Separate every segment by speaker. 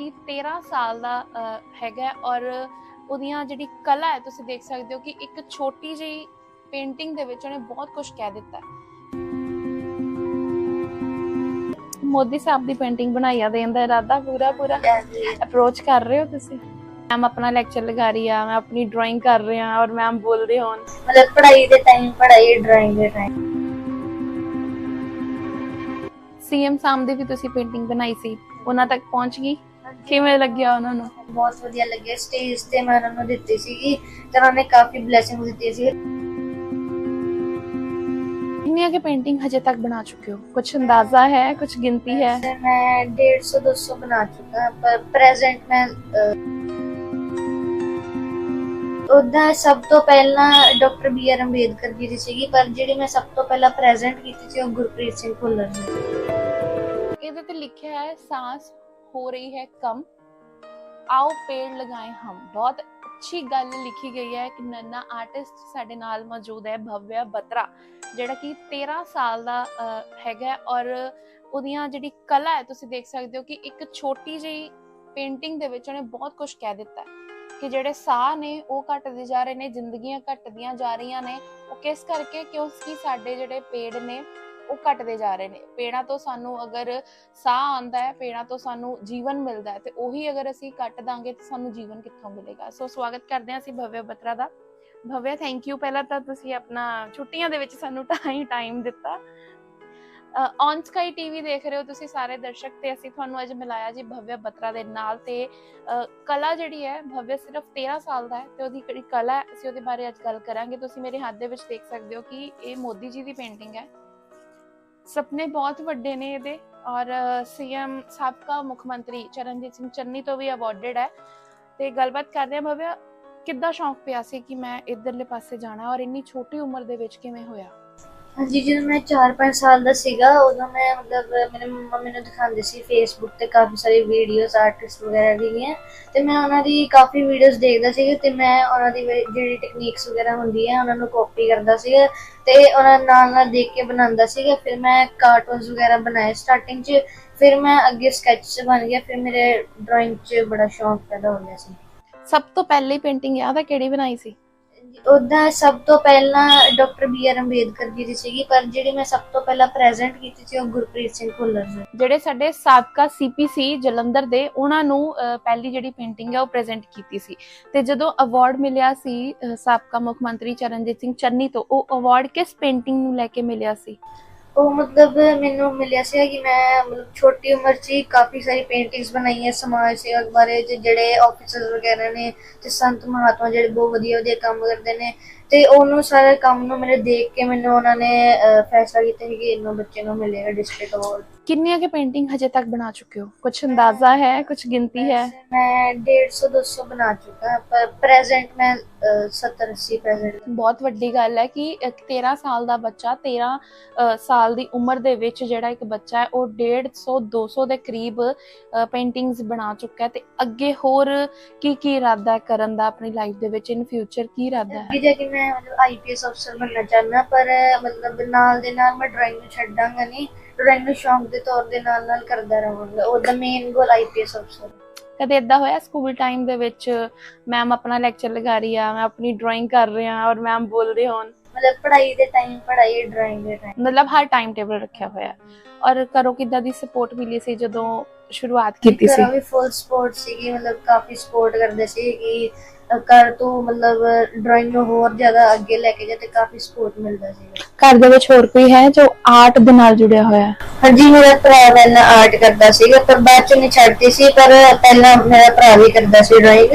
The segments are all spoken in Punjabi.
Speaker 1: ਕਿ 13 ਸਾਲ ਦਾ ਹੈਗਾ ਔਰ ਉਹਦੀਆਂ ਜਿਹੜੀ ਕਲਾ ਹੈ ਤੁਸੀਂ ਦੇਖ ਸਕਦੇ ਹੋ ਕਿ ਇੱਕ ਛੋਟੀ ਜਿਹੀ ਪੇਂਟਿੰਗ ਦੇ ਵਿੱਚ ਉਹਨੇ ਬਹੁਤ ਕੁਝ ਕਹਿ ਦਿੱਤਾ ਮੋਦੀ ਸਾਹਿਬ ਦੀ ਪੇਂਟਿੰਗ ਬਣਾਈ ਆ ਦੇਣ ਇਰਾਦਾ ਪੂਰਾ ਪੂਰਾ ਅਪਰੋਚ ਕਰ ਰਹੇ ਹੋ ਤੁਸੀਂ? ਮੈਮ ਆਪਣਾ ਲੈਕਚਰ ਲਗਾ ਰਹੀ ਆ ਮੈਂ ਆਪਣੀ ਡਰਾਇੰਗ ਕਰ ਰਹੀ ਆ ਔਰ ਮੈਮ ਬੋਲ ਰਹੇ ਹੋਣ।
Speaker 2: ਮਤਲਬ ਪੜਾਈ ਦੇ ਟਾਈਮ ਪੜਾਈ ਡਰਾਇੰਗ ਦੇ ਟਾਈਮ
Speaker 1: ਸੀਐਮ ਸਾਮ ਦੀ ਵੀ ਤੁਸੀਂ ਪੇਂਟਿੰਗ ਬਣਾਈ ਸੀ ਉਹਨਾਂ ਤੱਕ ਪਹੁੰਚ ਗਈ? ਕਿਵੇਂ ਲੱਗਿਆ ਉਹਨਾਂ ਨੂੰ?
Speaker 2: ਬਹੁਤ ਵਧੀਆ ਲੱਗਿਆ। ਸਟੇਜ ਤੇ ਮੈਂ ਉਹਨਾਂ ਨੂੰ ਦਿੱਤੀ ਸੀਗੀ ਤੇ ਉਹਨਾਂ ਨੇ ਕਾਫੀ ਬਲੇਸਿੰਗ ਦਿੱਤੀ ਸੀ।
Speaker 1: ਕਿੰਨੀਆਂ ਕਿ ਪੇਂਟਿੰਗ ਹਜੇ ਤੱਕ ਬਣਾ ਚੁੱਕੇ ਹੋ? ਕੁਝ ਅੰਦਾਜ਼ਾ ਹੈ? ਕੁਝ ਗਿਣਤੀ ਹੈ?
Speaker 2: ਮੈਂ 150 200 ਬਣਾ ਚੁੱਕਾ ਪਰ ਪ੍ਰੈਜ਼ੈਂਟ ਮੈਂ ਉਦਾਂ ਸਭ ਤੋਂ ਪਹਿਲਾਂ doctor B R Ambedkar ji ਦੀ ਸੀਗੀ ਪਰ ਜਿਹੜੀ ਮੈਂ ਸਭ ਤੋਂ ਪਹਿਲਾਂ ਪ੍ਰੈਜ਼ੈਂਟ ਕੀਤੀ ਸੀ ਉਹ ਗੁਰਪ੍ਰੀਤ ਸਿੰਘ ਭੁੱਲਰ ਜੀ
Speaker 1: ਇਹਦੇ ਤੇ ਲਿਖਿਆ ਹੈ ਸਾਹ ਹੋ ਰਹੀ ਹੈ ਕਮ। ਆਓ ਪੇੜ ਲਗਾਏ ਹਮ। ਬਹੁਤ ਅੱਛੀ ਗੱਲ ਲਿਖੀ ਗਈ ਹੈ ਕਿ ਨੰਨਾ ਆਰਟਿਸਟ ਸਾਡੇ ਨਾਲ ਮੌਜੂਦ ਹੈ, ਭਵਿਆ ਬਤਰਾ, ਜਿਹੜਾ ਕਿ 13 ਸਾਲ ਦਾ ਹੈਗਾ ਔਰ ਉਹਦੀਆਂ ਜਿਹੜੀ ਕਲਾ ਹੈ, ਤੁਸੀਂ ਦੇਖ ਸਕਦੇ ਹੋ ਕਿ ਇੱਕ ਛੋਟੀ ਜਿਹੀ ਪੇਂਟਿੰਗ ਦੇ ਵਿੱਚ ਉਹਨੇ ਬਹੁਤ ਕੁਝ ਕਹਿ ਦਿੱਤਾ ਕਿ ਜਿਹੜੇ ਸਾਹ ਨੇ, ਉਹ ਘਟਦੇ ਜਾ ਰਹੇ ਨੇ, ਜ਼ਿੰਦਗੀਆਂ ਘਟਦੀਆਂ ਜਾ ਰਹੀਆਂ ਨੇ। ਉਹ ਕਿਸ ਕਰਕੇ? ਕਿਉਂਕਿ ਸਾਡੇ ਜਿਹੜੇ ਪੇੜ ਨੇ ਉਹ ਘਟਦੇ ਜਾ ਰਹੇ ਨੇ। ਪੇੜਾਂ ਤੋਂ ਸਾਨੂੰ ਅਗਰ ਸਾਹ ਆਉਂਦਾ ਹੈ, ਪੇੜਾਂ ਤੋਂ ਸਾਨੂੰ ਜੀਵਨ ਮਿਲਦਾ ਹੈ, ਤੇ ਉਹੀ ਅਗਰ ਅਸੀਂ ਕੱਟ ਦਾਂਗੇ ਤਾਂ ਸਾਨੂੰ ਜੀਵਨ ਕਿੱਥੋਂ ਮਿਲੇਗਾ। ਸੋ ਸਵਾਗਤ ਕਰਦੇ ਹਾਂ ਅਸੀਂ ਭਵਿਆ ਬਤਰਾ ਦਾ। ਭਵਿਆ ਥੈਂਕ ਯੂ ਪਹਿਲਾਂ ਤਾਂ ਤੁਸੀਂ ਆਪਣਾ ਛੁੱਟੀਆਂ ਦੇ ਵਿੱਚ ਸਾਨੂੰ ਟਾਈਮ ਟਾਈਮ ਦਿੱਤਾ। ਔਨ ਸਕਾਈ ਟੀਵੀ ਦੇਖ ਰਹੇ ਹੋ ਤੁਸੀਂ ਸਾਰੇ ਦਰਸ਼ਕ, ਤੇ ਅਸੀਂ ਤੁਹਾਨੂੰ ਅੱਜ ਮਿਲਾਇਆ ਜੀ ਭਵਿਆ ਬਤਰਾ ਦੇ ਨਾਲ। ਤੇ ਕਲਾ ਜਿਹੜੀ ਹੈ, ਭਵਿਆ ਸਿਰਫ 13 ਸਾਲ ਦਾ ਹੈ, ਤੇ ਉਹਦੀ ਜਿਹੜੀ ਕਲਾ ਹੈ, ਅਸੀਂ ਉਹਦੇ ਬਾਰੇ ਅੱਜ ਗੱਲ ਕਰਾਂਗੇ। ਤੁਸੀਂ ਮੇਰੇ ਹੱਥ ਦੇ ਵਿੱਚ ਦੇਖ ਸਕਦੇ ਹੋ ਕਿ ਇਹ ਮੋਦੀ ਜੀ ਦੀ ਪੇਂਟਿੰਗ ਹੈ। ਸੁਪਨੇ ਬਹੁਤ ਵੱਡੇ ਨੇ ਇਹਦੇ। ਔਰ ਸੀਐਮ ਸਾਬਕਾ ਮੁੱਖ ਮੰਤਰੀ ਚਰਨਜੀਤ ਸਿੰਘ ਚੰਨੀ ਤੋਂ ਵੀ ਅਵਾਰਡਡ ਹੈ। ਤੇ ਗੱਲਬਾਤ ਕਰਦੇ ਹਾਂ ਭਵਿਆ, ਕਿੱਦਾਂ ਸ਼ੌਂਕ ਪਿਆ ਸੀ ਕਿ ਮੈਂ ਇਧਰਲੇ ਪਾਸੇ ਜਾਣਾ ਔਰ ਇੰਨੀ ਛੋਟੀ ਉਮਰ ਦੇ ਵਿੱਚ ਕਿਵੇਂ ਹੋਇਆ?
Speaker 2: ਹਾਂਜੀ, ਜਦੋਂ ਮੈਂ 4-5 ਸਾਲ ਦਾ ਸੀਗਾ, ਉਦੋਂ ਮੈਂ ਮਤਲਬ ਮੇਰੇ ਮੰਮਾ ਮੈਨੂੰ ਦਿਖਾਉਂਦੇ ਸੀ ਫੇਸਬੁੱਕ ਤੇ ਕਾਫੀ ਸਾਰੀ ਵੀਡੀਓਜ਼ ਆਰਟਿਸਟ ਵਗੈਰਾ ਦੀਆਂ। ਤੇ ਮੈਂ ਉਹਨਾਂ ਦੀ ਕਾਫੀ ਵੀਡੀਓਜ਼ ਦੇਖਦਾ ਸੀਗਾ ਤੇ ਮੈਂ ਉਹਨਾਂ ਦੀ ਜਿਹੜੀ ਟੈਕਨੀਕਸ ਵਗੈਰਾ ਹੁੰਦੀ ਹੈ ਉਹਨਾਂ ਨੂੰ ਕਾਪੀ ਕਰਦਾ ਸੀਗਾ ਤੇ ਉਹਨਾਂ ਨਾਲ ਨਾਲ ਦੇਖ ਕੇ ਬਣਾਉਂਦਾ ਸੀਗਾ। ਫਿਰ ਮੈਂ ਕਾਰਟੂਨਸ ਵਗੈਰਾ ਬਣਾਏ ਸਟਾਰਟਿੰਗ 'ਚ, ਫਿਰ ਮੈਂ ਅੱਗੇ ਸਕੈਚ ਬਣ ਗਿਆ, ਫਿਰ ਮੇਰੇ ਡਰਾਇੰਗ 'ਚ ਬੜਾ ਸ਼ੌਂਕ ਪੈਦਾ ਹੋ ਗਿਆ ਸੀ।
Speaker 1: ਸਭ ਤੋਂ ਪਹਿਲੀ ਪੇਂਟਿੰਗ ਯਾਦ ਹੈ ਕਿਹੜੀ ਬਣਾਈ ਸੀ?
Speaker 2: ਉਹਦਾ ਸਭ ਤੋਂ ਪਹਿਲਾਂ doctor B R Ambedkar ji ਦੀ ਸੀਗੀ, ਪਰ ਜਿਹੜੀ ਮੈਂ ਸਭ ਤੋਂ ਪਹਿਲਾਂ ਪ੍ਰੈਜ਼ੈਂਟ ਕੀਤੀ ਸੀ ਉਹ ਗੁਰਪ੍ਰੀਤ ਸਿੰਘ ਭੁੱਲਰ ਜੀ।
Speaker 1: ਜਿਹੜੇ ਸਾਡੇ ਸਾਬਕਾ ਸੀਪੀਸੀ ਜਲੰਧਰ ਦੇ, ਉਹਨਾਂ ਨੂੰ ਪਹਿਲੀ ਜਿਹੜੀ ਪੇਂਟਿੰਗ ਹੈ ਉਹ ਪ੍ਰੈਜ਼ੈਂਟ ਕੀਤੀ ਸੀ। ਤੇ ਜਦੋਂ ਅਵਾਰਡ ਮਿਲਿਆ ਸੀ ਸਾਬਕਾ ਮੁੱਖ ਮੰਤਰੀ ਚਰਨਜੀਤ ਸਿੰਘ ਚੰਨੀ ਤੋਂ, ਉਹ ਅਵਾਰਡ ਕਿਸ ਪੇਂਟਿੰਗ ਨੂੰ ਲੈ ਕੇ ਮਿਲਿਆ ਸੀ?
Speaker 2: ਉਹ ਮਤਲਬ ਮੈਨੂੰ ਮਿਲਿਆ ਸੀ ਕਿ ਮੈਂ ਮਤਲਬ ਛੋਟੀ ਉਮਰ 'ਚ ਹੀ ਕਾਫੀ ਸਾਰੀ ਪੇਂਟਿੰਗਸ ਬਣਾਈਆਂ ਸਮਾਜ ਸੇਵਾ ਬਾਰੇ, ਤੇ ਜਿਹੜੇ ਆਫੀਸਰ ਵਗੈਰਾ ਨੇ ਤੇ ਸੰਤ ਮਹਾਤਮਾ ਜਿਹੜੇ ਬਹੁਤ ਵਧੀਆ ਵਧੀਆ ਕੰਮ ਕਰਦੇ ਨੇ, ਤੇ ਉਹਨੂੰ ਸਾਰੇ ਕੰਮ ਨੂੰ ਮੇਰੇ ਦੇਖ ਕੇ ਮੈਨੂੰ ਉਹਨਾਂ ਨੇ ਫੈਸਲਾ ਕੀਤਾ ਸੀ ਕਿ ਇਹਨਾਂ ਬੱਚੇ ਨੂੰ ਮਿਲੇਗਾ ਡਿਸਟ੍ਰਿਕਟ ਅਵਾਰਡ
Speaker 1: ਕਿੰਨੀਆਂ ਕਿ ਪੇਂਟਿੰਗ ਹਜੇ ਤੱਕ ਬਣਾ ਚੁੱਕੇ ਹੋ? ਕੁਝ ਅੰਦਾਜ਼ਾ ਹੈ ਕੁਝ ਗਿਣਤੀ ਹੈ?
Speaker 2: ਮੈਂ 150 200 ਬਣਾ ਚੁੱਕਾ ਪਰ ਪ੍ਰੈਜ਼ੈਂਟ ਮੈਂ 70 80 ਪ੍ਰੈਜ਼ੈਂਟ
Speaker 1: ਬਹੁਤ ਵੱਡੀ ਗੱਲ ਹੈ ਕਿ ਇੱਕ 13 ਸਾਲ ਦਾ ਬੱਚਾ 13 ਅ, ਸਾਲ ਦੀ ਉਮਰ ਦੇ ਵਿੱਚ ਜਿਹੜਾ ਇੱਕ ਬੱਚਾ ਹੈ ਉਹ 150 200 ਦੇ ਕਰੀਬ ਪੇਂਟਿੰਗਸ ਬਣਾ ਚੁੱਕਾ ਹੈ ਤੇ ਅੱਗੇ ਹੋਰ ਕੀ ਕੀ ਇਰਾਦਾ ਹੈ ਕਰਨ ਦਾ ਆਪਣੀ ਲਾਈਫ ਦੇ ਵਿੱਚ? ਇਨ ਫਿਊਚਰ ਕੀ ਇਰਾਦਾ ਹੈ?
Speaker 2: ਅੱਗੇ ਜਾ ਕੇ ਮੈਂ ਮਤਲਬ ਆਈਪੀਐਸ ਅਫਸਰ ਬਣਨਾ ਚਾਹੁੰਦਾ ਪਰ ਮਤਲਬ ਨਾਲ ਦੇ ਨਾਲ ਮੈਂ ਡਰਾਇੰਗ ਨੂੰ ਛੱਡਾਂਗਾ ਨਹੀਂ। ਡਰਾਇੰਗ ਨੂੰ ਸ਼ੌਂਕ ਦੇ ਤੌਰ ਦੇ ਨਾਲ ਨਾਲ ਕਰਦਾ ਰਹਾਂਗਾ। ਉਹਦਾ ਮੇਨ ਗੋਲ ਆਈਪੀਐਸ ਅਫਸਰ
Speaker 1: ਕਦੇ ਇਦਾਂ ਹੋਇਆ ਸਕੂਲ ਟਾਈਮ ਦੇ ਵਿੱਚ ਮੈਮ ਆਪਣਾ ਲੈਕਚਰ ਲਗਾ ਰਹੀ ਆ ਮੈਂ ਆਪਣੀ ਡਰਾਇੰਗ ਕਰ ਰਹੀ ਆ ਔਰ ਮੈਮ ਬੋਲ ਰਹੇ ਹੋਣ?
Speaker 2: ਮਤਲਬ ਪੜ੍ਹਾਈ ਦੇ ਟਾਈਮ ਪੜ੍ਹਾਈ ਡਰਾਇੰਗ ਦੇ ਟਾਈਮ
Speaker 1: ਮਤਲਬ ਹਰ ਟਾਈਮ ਟੇਬਲ ਰੱਖਿਆ ਹੋਇਆ। ਔਰ ਕਰੋ ਕਿੱਦਾਂ ਦੀ ਸਪੋਰਟ ਮਿਲੀ ਸੀ ਜਦੋਂ ਸ਼ੁਰੂਆਤ ਕੀਤੀ ਸੀ?
Speaker 2: ਘਰੋਂ ਵੀ ਫੁੱਲ ਸਪੋਰਟ ਸੀਗੀ ਮਤਲਬ ਕਾਫੀ ਸਪੋਰਟ ਕਰਦੇ ਸੀ ਕਿ ਕਰ ਤੂੰ ਮਤਲਬ ਡਰਾਇੰਗ ਨੂੰ ਹੋਰ ਜ਼ਿਆਦਾ ਅੱਗੇ ਲੈ ਕੇ ਜਾ ਤੇ ਕਾਫੀ ਸਪੋਰਟ ਮਿਲਦਾ ਸੀ
Speaker 1: ਘਰ ਦੇ ਵਿੱਚ ਹੋਰ ਕੋਈ ਹੈ ਜੋ ਆਰਟ ਦੇ ਨਾਲ ਜੁੜਿਆ ਹੋਇਆ ਹੈ?
Speaker 2: ਹਾਂਜੀ, ਮੇਰਾ ਭਰਾ ਪਹਿਲਾਂ ਆਰਟ ਕਰਦਾ ਸੀਗਾ, ਪਰ ਬਾਅਦ ਚ ਨਹੀਂ ਛੱਡਦੀ ਸੀ, ਪਰ ਪਹਿਲਾਂ ਮੇਰਾ ਭਰਾ ਵੀ ਕਰਦਾ ਸੀ ਡਰਾਇੰਗ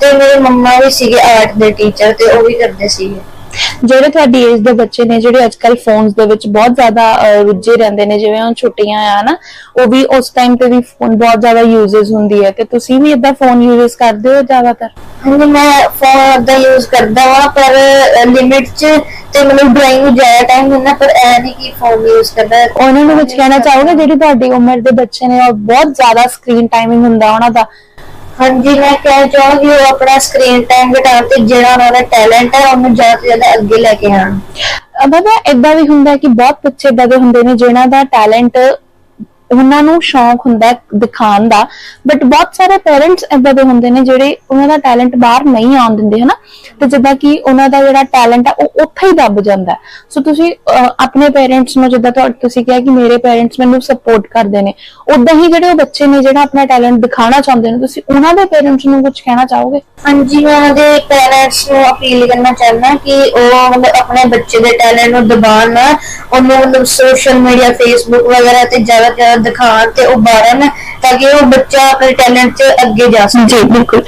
Speaker 2: ਤੇ ਮੇਰੇ ਮੰਮਾ ਵੀ ਸੀਗੇ ਆਰਟ ਦੇ ਟੀਚਰ ਤੇ ਉਹ ਵੀ ਕਰਦੇ ਸੀਗੇ।
Speaker 1: ਜਿਹੜੇ ਤੁਹਾਡੀ ਏਜ ਦੇ ਬੱਚੇ ਨੇ ਜਿਹੜੇ ਅੱਜਕੱਲ ਫੋਨਸ ਦੇ ਵਿੱਚ ਬਹੁਤ ਜ਼ਿਆਦਾ ਰੁੱਝੇ ਰਹਿੰਦੇ ਨੇ ਜਿਵੇਂ ਹੁਣ ਛੁੱਟੀਆਂ ਆ ਨਾ ਉਹ ਵੀ ਉਸ ਟਾਈਮ ਤੇ ਵੀ ਫੋਨ ਬਹੁਤ ਜ਼ਿਆਦਾ ਯੂਜ਼ਸ ਹੁੰਦੀ ਹੈ। ਤੇ ਤੁਸੀਂ ਵੀ ਇਦਾਂ ਫੋਨ ਯੂਜ਼ਸ ਕਰਦੇ ਹੋ ਜ਼ਿਆਦਾਤਰ?
Speaker 2: ਹਾਂਜੀ ਮੈਂ ਫੋਨ ਦਾ ਯੂਜ਼ ਕਰਦਾ ਵਾਂ ਪਰ ਲਿਮਿਟ ਚ ਤੇ ਮਤਲਬ ਡਰਾਇੰਗ ਜ਼ਿਆਦਾ ਟਾਈਮ ਦਿੰਦਾ ਪਰ ਐ ਨਹੀਂ ਕਿ ਫੋਨ ਯੂਜ਼ ਕਰਦਾ।
Speaker 1: ਉਹਨਾਂ ਨੂੰ ਵਿੱਚ ਕਹਿਣਾ ਚਾਹੋਗੇ ਜਿਹੜੀ ਤੁਹਾਡੀ ਉਮਰ ਦੇ ਬੱਚੇ ਨੇ ਉਹ ਬਹੁਤ ਜ਼ਿਆਦਾ ਸਕਰੀਨ ਟਾਈਮਿੰਗ ਹੁੰਦਾ ਉਹਨਾਂ ਦਾ?
Speaker 2: ਹਾਂਜੀ, ਮੈਂ ਕਹਿ ਚਾਹਾਂਗੀ ਉਹ ਆਪਣਾ ਸਕਰੀਨ ਟਾਈਮ ਘਟਾਉਣ ਤੇ ਜਿਹੜਾ ਉਹਨਾਂ ਦਾ ਟੈਲੈਂਟ ਹੈ, ਉਹਨੂੰ ਜ਼ਿਆਦਾ ਤੋਂ ਜ਼ਿਆਦਾ ਅੱਗੇ ਲੈ ਕੇ ਆਉਣ।
Speaker 1: ਬਾਬਾ ਇਦਾਂ ਵੀ ਹੁੰਦਾ ਹੈ ਕਿ ਬਹੁਤ ਬੱਚੇ ਇਦਾਂ ਦੇ ਹੁੰਦੇ ਨੇ, ਜਿਨ੍ਹਾਂ ਦਾ ਟੈਲੈਂਟ ਉਹਨਾਂ ਨੂੰ ਸ਼ੌਂਕ ਹੁੰਦਾ ਦਿਖਾਉਣ ਦਾ। ਬਟ ਬਹੁਤ ਸਾਰੇ ਪੇਰੈਂਟਸ ਏਦਾਂ ਦੇ ਹੁੰਦੇ ਨੇ ਜਿਹੜੇ ਉਹਨਾਂ ਦਾ ਟੈਲੈਂਟ ਬਾਹਰ ਨਹੀਂ ਆਉਣ ਦਿੰਦੇ, ਹਨਾ? ਤੇ ਜਿੱਦਾਂ ਕਿ ਉਹਨਾਂ ਦਾ ਜਿਹੜਾ ਟੈਲੈਂਟ ਆ, ਉਹ ਉੱਥੇ ਹੀ ਦੱਬ ਜਾਂਦਾ ਸੋ ਤੁਸੀਂ ਆਪਣੇ ਪੇਰੈਂਟਸ ਨੂੰ ਜਿੱਦਾਂ ਤੁਸੀਂ ਕਿਹਾ ਕਿ ਮੇਰੇ ਪੇਰੈਂਟਸ ਮੈਨੂੰ ਸਪੋਰਟ ਕਰਦੇ ਨੇ ਉਦਾਂ ਹੀ ਜਿਹੜੇ ਉਹ ਬੱਚੇ ਨੇ ਜਿਹੜਾ ਆਪਣਾ ਟੈਲੈਂਟ ਦਿਖਾਉਣਾ ਚਾਹੁੰਦੇ ਨੇ, ਤੁਸੀਂ ਉਹਨਾਂ ਦੇ ਪੇਰੈਂਟਸ ਨੂੰ ਕੁਝ ਕਹਿਣਾ ਚਾਹੋਗੇ?
Speaker 2: ਹਾਂਜੀ, ਮੈਂ ਉਹਦੇ ਪੇਰੈਂਟਸ ਨੂੰ ਅਪੀਲ ਕਰਨਾ ਚਾਹੁੰਦਾ ਕਿ ਉਹ ਮਤਲਬ ਆਪਣੇ ਬੱਚੇ ਦੇ ਟੈਲੈਂਟ ਨੂੰ ਦਬਾਉਣ ਨਾ ਉਹਨੂੰ ਮਤਲਬ ਸੋਸ਼ਲ ਮੀਡੀਆ ਫੇਸਬੁੱਕ ਵਗੈਰਾ ਤੇ ਜ਼ਿਆਦਾ ਜ਼ਿਆਦਾ ਦਿਖਾਉਣ ਤੇ ਉਭਾਰਨ ਤਾਂ ਕਿ ਉਹ ਬੱਚਾ ਆਪਣੇ ਟੈਲੈਂਟ 'ਚ ਅੱਗੇ ਜਾ ਸਕੇ।
Speaker 1: ਜੀ ਬਿਲਕੁਲ।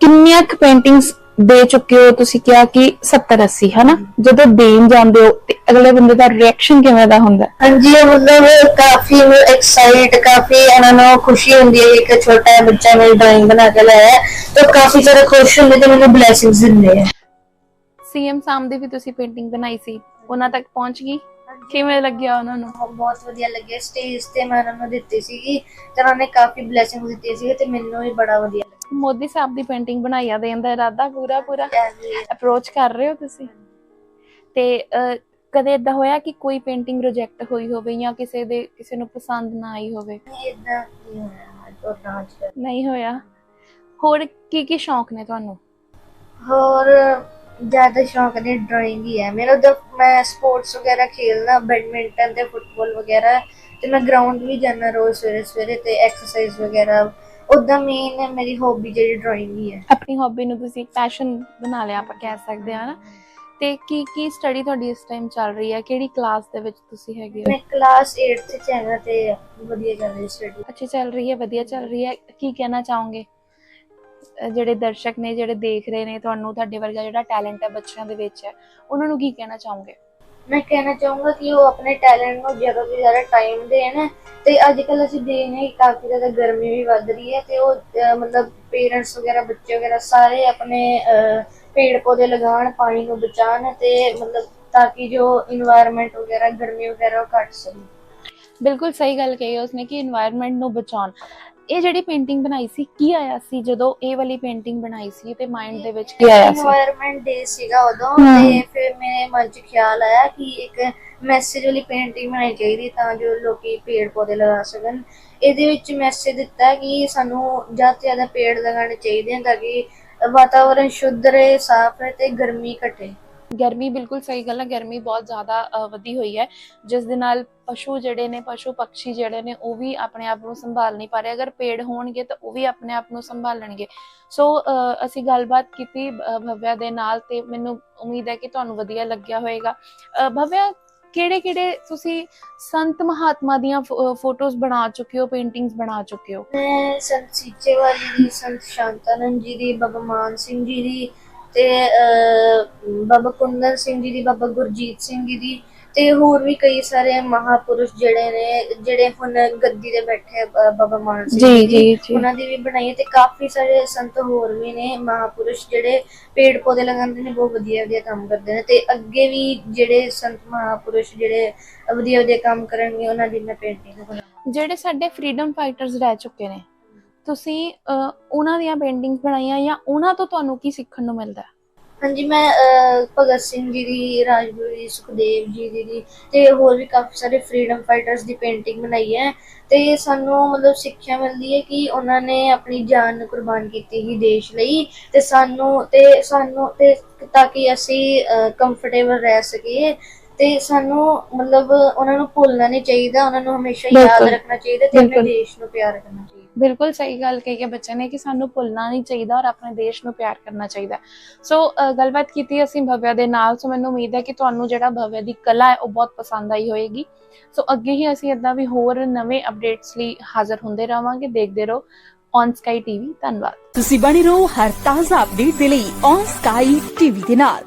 Speaker 1: ਕਿੰਨੀਆਂ ਕੁ ਪੇਂਟਿੰਗਸ ਦੇ ਚੁੱਕੇ ਹੋ ਤੁਸੀਂ ਕਿਹਾ ਕਿ 70 80 ਹਨਾ? ਜਦੋਂ ਦੇਣ ਜਾਂਦੇ ਹੋ ਤੇ ਅਗਲੇ ਬੰਦੇ ਦਾ ਰਿਐਕਸ਼ਨ ਕਿਵੇਂ ਦਾ ਹੁੰਦਾ? ਹੈ?
Speaker 2: ਹਾਂਜੀ ਉਹ ਮਤਲਬ ਕਾਫੀ ਐਕਸਾਈਟ ਕਾਫੀ ਉਹਨਾਂ ਨੂੰ ਖੁਸ਼ੀ ਹੁੰਦੀ ਹੈ ਕਿ ਇੱਕ ਛੋਟਾ ਜਿਹਾ ਬੱਚਾ ਮੇਰੀ ਡਰਾਇੰਗ ਬਣਾ ਕੇ ਲਾਇਆ ਹੈ। ਤਾਂ ਕਾਫੀ ਸਾਰੇ ਖੁਸ਼ ਹੁੰਦੇ ਤੇ ਮੈਨੂੰ ਬਲੇਸਿੰਗਸ ਦਿੰਦੇ ਆ।
Speaker 1: ਸੀਐਮ ਸਾਮ ਦੀ ਵੀ ਤੁਸੀਂ ਪੇਂਟਿੰਗ ਬਣਾਈ ਸੀ ਉਹਨਾਂ ਤੱਕ ਪਹੁੰਚ ਗਈ? ਕਿਵੇਂ ਲੱਗਿਆ ਉਹਨਾਂ ਨੂੰ?
Speaker 2: ਬਹੁਤ ਵਧੀਆ ਲੱਗਿਆ। ਸਟੇਜ ਤੇ ਮੈਂ ਉਹਨਾਂ ਨੂੰ ਦਿੱਤੀ ਸੀਗੀ ਤੇ ਉਹਨਾਂ ਨੇ ਕਾਫੀ ਬਲੇਸਿੰਗਸ ਦਿੱਤੀਆਂ ਸੀ ਤੇ ਮੈਨੂੰ ਵੀ ਬੜਾ ਵਧੀਆ
Speaker 1: ਮੋਦੀ ਸਾਹਿਬ ਦੀ ਪੇਂਟਿੰਗ ਬਣਾਈ ਆ ਦੇਣ ਦਾ ਇਰਾਦਾ ਪੂਰਾ ਪੂਰਾ ਅਪਰੋਚ ਕਰ ਰਹੇ ਹੋ ਤੁਸੀਂ? ਤੇ ਕਦੇ ਇਦਾਂ ਹੋਇਆ ਕਿ ਕੋਈ ਪੇਂਟਿੰਗ ਰਿਜੈਕਟ ਹੋਈ ਹੋਵੇ ਜਾਂ ਕਿਸੇ ਦੇ ਕਿਸੇ ਨੂੰ ਪਸੰਦ ਨਾ ਆਈ ਹੋਵੇ?
Speaker 2: ਇਦਾਂ ਹੋਇਆ।
Speaker 1: ਨਹੀਂ ਹੋਇਆ। ਹੋਰ ਕੀ ਕੀ ਸ਼ੌਂਕ ਨੇ ਤੁਹਾਨੂੰ?
Speaker 2: ਹੋਰ ਜ਼ਿਆਦਾ ਸ਼ੌਕ ਨੇ ਡਰਾਇੰਗ ਹੀ ਹੈ। ਮੇਰਾ ਤਾਂ ਮੈਂ ਸਪੋਰਟਸ ਵਗੈਰਾ ਖੇਲਣਾ ਬੈਡਮਿੰਟਨ ਤੇ ਫੁੱਟਬਾਲ ਵਗੈਰਾ ਤੇ ਮੈਂ ਗਰਾਊਂਡ ਵੀ ਜਾਣਾ ਰੋਜ਼ ਸਵੇਰੇ ਸਵੇਰੇ ਤੇ ਐਕਸਰਸਾਈਜ਼ ਵਗੈਰਾ। ਉਦਾਂ ਮੇਨ ਮੇਰੀ ਹੌਬੀ ਜਿਹੜੀ ਡਰਾਇੰਗ ਹੀ ਹੈ।
Speaker 1: ਆਪਣੀ ਹੌਬੀ ਨੂੰ ਤੁਸੀਂ ਪੈਸ਼ਨ ਬਣਾ ਲਿਆ ਆਪਾਂ ਕਹਿ ਸਕਦੇ ਹਾਂ ਨਾ। ਤੇ ਕੀ ਕੀ ਸਟੱਡੀ ਤੁਹਾਡੀ ਇਸ ਟਾਈਮ ਚੱਲ ਰਹੀ ਹੈ? ਕਿਹੜੀ ਕਲਾਸ ਦੇ ਵਿੱਚ ਤੁਸੀਂ ਹੈਗੇ ਹੋ?
Speaker 2: ਮੈਂ ਕਲਾਸ 8th ਚ ਹੈਗਾ ਤੇ ਵਧੀਆ ਚੱਲ ਰਹੀ ਸਟੱਡੀ
Speaker 1: ਅੱਛੀ ਚੱਲ ਰਹੀ ਹੈ ਵਧੀਆ ਚੱਲ ਰਹੀ ਹੈ। ਕੀ ਕਹਿਣਾ ਚਾਹੋਗੇ? ਜਿਹੜੇ ਦਰਸ਼ਕ ਨੇ ਜਿਹੜੇ ਦੇਖ ਰਹੇ ਨੇ ਤੁਹਾਨੂੰ ਤੁਹਾਡੇ ਵਰਗਾ ਜਿਹੜਾ ਟੈਲੈਂਟ ਹੈ ਬੱਚਿਆਂ ਦੇ ਵਿੱਚ ਹੈ ਉਹਨਾਂ ਨੂੰ ਕੀ ਕਹਿਣਾ ਚਾਹੋਗੇ?
Speaker 2: ਮੈਂ ਕਹਿਣਾ ਚਾਹੂੰਗਾ ਕਿ ਉਹ ਆਪਣੇ ਟੈਲੈਂਟ ਨੂੰ ਜ਼ਿਆਦਾ ਤੋਂ ਜ਼ਿਆਦਾ ਟਾਈਮ ਦੇਣ ਤੇ ਅੱਜ ਕੱਲ ਅਸੀਂ ਦੇਖਨੇ ਕਾਫੀ ਜ਼ਿਆਦਾ ਗਰਮੀ ਵੀ ਵੱਧ ਰਹੀ ਹੈ ਤੇ ਉਹ ਮਤਲਬ ਪੇਰੈਂਟਸ ਵਗੈਰਾ ਬੱਚੇ ਵਗੈਰਾ ਸਾਰੇ ਆਪਣੇ ਪੇੜ ਪੌਦੇ ਲਗਾਉਣ ਪਾਣੀ ਨੂੰ ਬਚਾਉਣ ਤੇ ਮਤਲਬ ਤਾਂ ਕਿ ਜੋ এনवायरमेंट ਵਗੈਰਾ ਗਰਮੀ ਵਗੈਰਾ ਉਹ ਘਟ ਸਕੇ।
Speaker 1: ਬਿਲਕੁਲ ਸਹੀ ਗੱਲ ਕਹੀ ਉਸਨੇ ਕਿ এনवायरमेंट ਨੂੰ ਬਚਾਉਣ। ਇਹ ਜਿਹੜੀ ਪੇਂਟਿੰਗ ਬਣਾਈ ਸੀ ਕੀ ਆਇਆ ਸੀ ਜਦੋਂ ਇਹ ਵਾਲੀ ਪੇਂਟਿੰਗ ਬਣਾਈ ਸੀ ਤੇ ਮਾਈਂਡ ਦੇ ਵਿੱਚ ਕੀ ਆਇਆ ਸੀ?
Speaker 2: এনवायरमेंट ਡੇ ਸੀਗਾ ਉਦੋਂ ਤੇ ਫਿਰ ਮੇਰੇ ਮਨ 'ਚ ਖਿਆਲ ਆਇਆ ਕਿ ਇੱਕ ਮੈਸੇਜ ਵਾਲੀ ਪੇਂਟਿੰਗ ਬਣਾਈ ਚਾਹੀਦੀ ਤਾਂ ਜੋ ਲੋਕੀ ਪੇੜ ਪੌਦੇ ਲਗਾ ਸਕਣ। ਇਹਦੇ ਵਿੱਚ ਮੈਸੇਜ ਦਿੱਤਾ ਕਿ ਸਾਨੂੰ ਜ਼ਿਆਦਾ ਤੋਂ ਜ਼ਿਆਦਾ ਪੇੜ ਲਗਾਣੇ ਚਾਹੀਦੇ ਹਨ ਤਾਂ ਕਿ ਵਾਤਾਵਰਣ ਸ਼ੁੱਧ ਰਹੇ ਸਾਫ਼ ਰਹੇ ਤੇ ਗਰਮੀ ਘਟੇ।
Speaker 1: ਗਰਮੀ ਬਿਲਕੁਲ ਸਹੀ ਗੱਲ ਹੈ, ਗਰਮੀ ਬਹੁਤ ਜ਼ਿਆਦਾ ਵਧੀ ਹੋਈ ਹੈ। ਜਿਸ ਦੇ ਨਾਲ ਪਸ਼ੂ ਜਿਹੜੇ ਨੇ, ਪਸ਼ੂ ਪੰਛੀ ਜਿਹੜੇ ਨੇ, ਉਹ ਵੀ ਆਪਣੇ ਆਪ ਨੂੰ ਸੰਭਾਲ ਨਹੀਂ ਪਾ ਰਹੇ। ਅਗਰ ਪੇੜ ਹੋਣਗੇ ਤਾਂ ਉਹ ਵੀ ਆਪਣੇ ਆਪ ਨੂੰ ਸੰਭਾਲਣਗੇ। ਸੋ ਅਸੀਂ ਗੱਲਬਾਤ ਕੀਤੀ ਭਵਿਆ ਦੇ ਨਾਲ ਤੇ ਮੈਨੂੰ ਉਮੀਦ ਹੈ ਕਿ ਤੁਹਾਨੂੰ ਵਧੀਆ ਲੱਗਿਆ ਹੋਵੇਗਾ। ਭਵਿਆ ਕਿਹੜੇ ਕਿਹੜੇ ਤੁਸੀਂ ਸੰਤ ਮਹਾਤਮਾ ਦੀਆਂ ਫੋਟੋਜ਼ ਬਣਾ ਚੁੱਕੇ ਹੋ, ਪੇਂਟਿੰਗਸ ਬਣਾ ਚੁੱਕੇ ਹੋ?
Speaker 2: ਮੈਂ ਸੰਤ ਸੀਚੇਵਾਲੀ ਦੀ, ਸੰਤ ਸ਼ਾਂਤਾਨੰਦ ਜੀ ਦੀ ਬਾਬਾ ਮਾਨ ਸਿੰਘ ਜੀ ਦੀ ਤੇ ਬਾਬਾ ਕੁੰਦਨ ਸਿੰਘ ਜੀ ਦੀ ਬਾਬਾ ਗੁਰਜੀਤ ਸਿੰਘ ਜੀ ਦੀ ਤੇ ਹੋਰ ਵੀ ਕਈ ਸਾਰੇ ਮਹਾਪੁਰਸ਼ ਜਿਹੜੇ ਨੇ ਜਿਹੜੇ ਹੁਣ ਗੱਦੀ ਤੇ ਬੈਠੇ ਆ, ਬਾਬਾ ਮਾਨ ਸਿੰਘ
Speaker 1: ਜੀ,
Speaker 2: ਜੀ। ਉਹਨਾਂ ਦੀ ਵੀ ਬਣਾਈ ਹੈ ਤੇ ਕਾਫੀ ਸਾਰੇ ਸੰਤ ਹੋਰ ਵੀ ਨੇ ਮਹਾਪੁਰਸ਼ ਜਿਹੜੇ ਪੇੜ ਪੌਦੇ ਲਗਾਉਂਦੇ ਨੇ ਬਹੁਤ ਵਧੀਆ ਵਧੀਆ ਕੰਮ ਕਰਦੇ ਨੇ ਤੇ ਅੱਗੇ ਵੀ ਜਿਹੜੇ ਸੰਤ ਮਹਾਪੁਰਸ਼ ਜਿਹੜੇ ਵਧੀਆ ਵਧੀਆ ਕੰਮ ਕਰਨਗੇ ਉਹਨਾਂ ਦੀ ਮੈਂ ਪੇਂਟਿੰਗ ਬਣਾਵਾਂਗੀ
Speaker 1: ਜਿਹੜੇ ਸਾਡੇ ਫਰੀडम ਫਾਈਟਰਸ ਰਹਿ ਚੁੱਕੇ ਨੇ ਤੁਸੀਂ ਉਹਨਾਂ ਦੀਆਂ ਪੇਂਟਿੰਗਸ ਬਣਾਈਆਂ ਜਾਂ ਉਹਨਾਂ ਤੋਂ ਤੁਹਾਨੂੰ ਕੀ ਸਿੱਖਣ ਨੂੰ ਮਿਲਦਾ ਹੈ
Speaker 2: ਹਾਂਜੀ ਮੈਂ ਭਗਤ ਸਿੰਘ ਜੀ ਦੀ ਰਾਜਗੁਰੂ ਜੀ ਸੁਖਦੇਵ ਜੀ ਦੀ ਤੇ ਹੋਰ ਵੀ ਕਾਫੀ ਸਾਰੇ ਫਰੀडम ਫਾਈਟਰਸ ਦੀ ਪੇਂਟਿੰਗ ਬਣਾਈ ਹੈ ਤੇ ਸਾਨੂੰ ਮਤਲਬ ਸਿੱਖਿਆ ਮਿਲਦੀ ਹੈ ਕਿ ਉਹਨਾਂ ਨੇ ਆਪਣੀ ਜਾਨ ਕੁਰਬਾਨ ਕੀਤੀ ਸੀ ਦੇਸ਼ ਲਈ ਤੇ ਸਾਨੂੰ ਤੇ ਸਾਨੂੰ ਤੇ ਤਾਂ ਕਿ ਅਸੀਂ ਕੰਫਰਟੇਬਲ ਰਹਿ ਸਕੀਏ ਤੇ ਸਾਨੂੰ ਮਤਲਬ ਉਹਨਾਂ ਨੂੰ ਭੁੱਲਣਾ ਨਹੀਂ ਚਾਹੀਦਾ ਉਹਨਾਂ ਨੂੰ ਹਮੇਸ਼ਾ ਯਾਦ। ਰੱਖਣਾ ਚਾਹੀਦਾ ਤੇ ਆਪਣੇ। ਦੇਸ਼ ਨੂੰ ਪਿਆਰ ਕਰਨਾ
Speaker 1: ਬਿਲਕੁਲ ਸਹੀ ਗੱਲ ਕਹੀ ਹੈ ਬੱਚੇ ਨੇ ਕਿ ਸਾਨੂੰ ਭੁੱਲਣਾ ਨਹੀਂ ਚਾਹੀਦਾ ਔਰ ਆਪਣੇ ਦੇਸ਼ ਨੂੰ ਪਿਆਰ ਕਰਨਾ ਚਾਹੀਦਾ ਸੋ ਗੱਲਬਾਤ ਕੀਤੀ ਅਸੀਂ ਭਵਿਆ ਦੇ ਨਾਲ, ਸੋ ਮੈਨੂੰ ਉਮੀਦ ਹੈ ਕਿ ਤੁਹਾਨੂੰ ਜਿਹੜਾ ਭਵਿਆ ਦੀ ਕਲਾ ਹੈ ਉਹ ਬਹੁਤ ਪਸੰਦ ਆਈ ਹੋਏਗੀ। ਸੋ, ਅੱਗੇ ਹੀ ਅਸੀਂ ਇਦਾਂ ਵੀ ਹੋਰ ਨਵੇਂ ਅਪਡੇਟਸ ਲਈ ਹਾਜ਼ਰ ਹੁੰਦੇ ਰਹਾਂਗੇ। ਦੇਖਦੇ ਰਹੋ ਔਨ ਸਕਾਈ ਟੀਵੀ ਧੰਨਵਾਦ।
Speaker 3: ਤੁਸੀਂ ਬਣੇ ਰਹੋ ਹਰ ਤਾਜ਼ਾ ਅਪਡੇਟ ਦੇ ਲਈ ਔਨ ਸਕਾਈ ਟੀਵੀ ਦੇ ਨਾਲ।